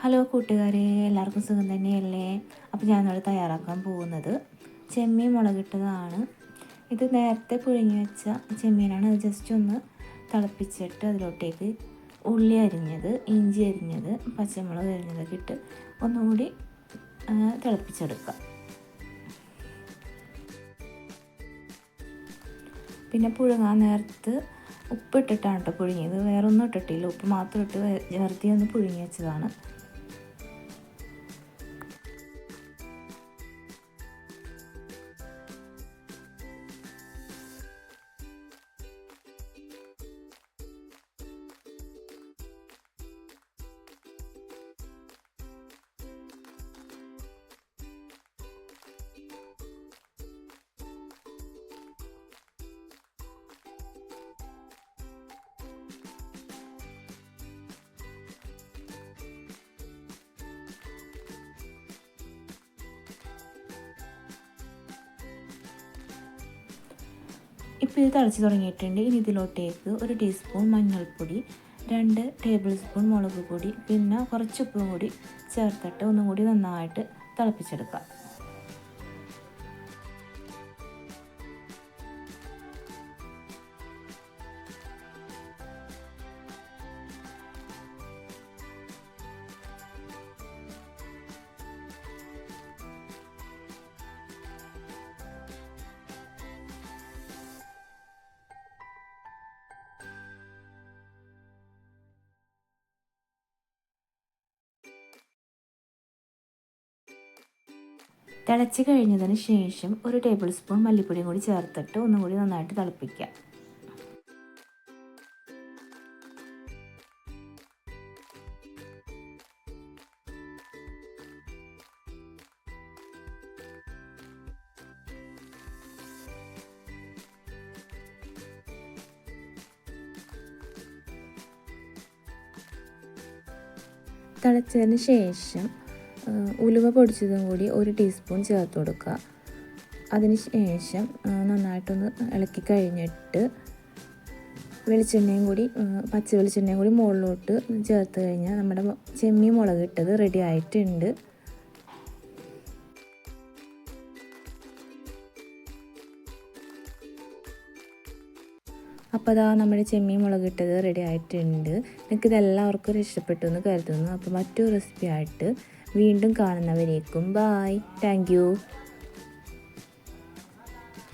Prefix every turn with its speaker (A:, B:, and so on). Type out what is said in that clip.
A: Hello കൂട്ടുകാരെ എല്ലാവർക്കും സുഖം തന്നെയല്ലേ? അപ്പോൾ ഞാനിവിടെ തയ്യാറാക്കാൻ പോകുന്നത് ചെമ്മീൻ മുളകിട്ടതാണ്. ഇത് നേരത്തെ പുഴുങ്ങി വെച്ച ചെമ്മീനാണ്. അത് ജസ്റ്റ് ഒന്ന് തിളപ്പിച്ചിട്ട് അതിലോട്ടേക്ക് ഉള്ളി അരിഞ്ഞത് ഇഞ്ചി അരിഞ്ഞത് പച്ചമുളക് അരിഞ്ഞതൊക്കെ ഇട്ട് ഒന്നുകൂടി തിളപ്പിച്ചെടുക്കാം. പിന്നെ പുഴുങ്ങാൻ നേരത്ത് ഉപ്പിട്ടിട്ടാണ് കേട്ടോ പുഴുങ്ങിയത്. വേറൊന്നും ഇട്ടിട്ടില്ല. ഉപ്പ് മാത്രം ഇട്ട് ചേർത്തി ഒന്ന് പുഴുങ്ങി വെച്ചതാണ്. ഇപ്പോൾ ഇത് തിളച്ച് തുടങ്ങിയിട്ടുണ്ട്. ഇനി ഇതിലോട്ടേക്ക് ഒരു ടീസ്പൂൺ മഞ്ഞൾപ്പൊടി രണ്ട് ടേബിൾ സ്പൂൺ മുളക് പൊടി പിന്നെ കുറച്ച് ഉപ്പും കൂടി ചേർത്തിട്ട് ഒന്നും കൂടി നന്നായിട്ട് തിളപ്പിച്ചെടുക്കാം. തിളച്ച് കഴിഞ്ഞതിന് ശേഷം ഒരു ടേബിൾ സ്പൂൺ മല്ലിപ്പൊടിയും കൂടി ചേർത്തിട്ട് ഒന്നുകൂടി നന്നായിട്ട് തിളപ്പിക്കുക. തിളച്ചതിന് ശേഷം ഉലുവ പൊടിച്ചതും കൂടി ഒരു ടീസ്പൂൺ ചേർത്ത് കൊടുക്കുക. അതിന് ശേഷം നന്നായിട്ടൊന്ന് ഇളക്കി കഴിഞ്ഞിട്ട് വെളിച്ചെണ്ണയും കൂടി പച്ച വെളിച്ചെണ്ണയും കൂടി മുകളിലോട്ട് ചേർത്ത് കഴിഞ്ഞാൽ നമ്മുടെ ചെമ്മി ചെമ്മീൻ മുളക് ഇട്ടത് റെഡി ആയിട്ടുണ്ട്. അപ്പോൾ അതാ നമ്മുടെ ചെമ്മീൻ മുളക് ഇട്ടത് റെഡി ആയിട്ടുണ്ട്. നിങ്ങൾക്ക് ഇതെല്ലാവർക്കും ഒരു ഇഷ്ടപ്പെട്ടു എന്ന് കരുതുന്നു. അപ്പോൾ മറ്റൊരു റെസിപ്പി ആയിട്ട് വീണ്ടും കാണുന്നവരേക്കും ബായ് താങ്ക്